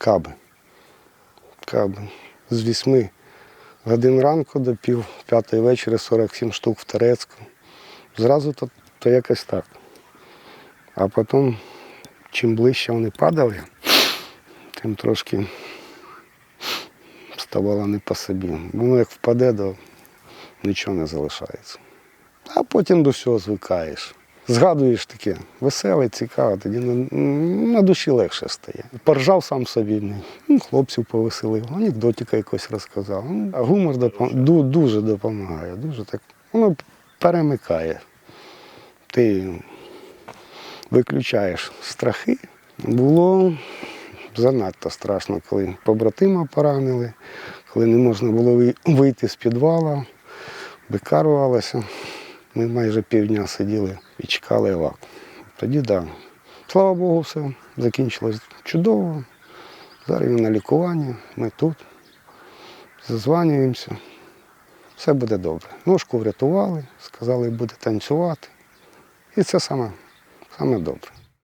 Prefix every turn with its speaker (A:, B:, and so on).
A: каби. Каби. З 8 годин ранку до пів п'ятої вечора 47 штук в Терецьку. Зразу то, то якось так. А потім, чим ближче вони падали, тим трошки ставало не по собі. Воно як впаде, то нічого не залишається. А потім до всього звикаєш. Згадуєш таке веселе, цікаве, тоді на, на душі легше стає. Поржав сам собі, ну, хлопців повеселив, анекдотика якось розказав. Ну, А гумор допом- ду- дуже допомагає, дуже так. Воно перемикає. Ти виключаєш страхи. Було занадто страшно, коли побратима поранили, коли не можна було вийти з підвала, викарувалося. Ми майже півдня сиділи і чекали евак. Тоді так. Да. Слава Богу, все закінчилось чудово. Зараз він на лікуванні, ми тут. Зазванюємося. Все буде добре. Ножку врятували, сказали, буде танцювати. І це саме, саме добре.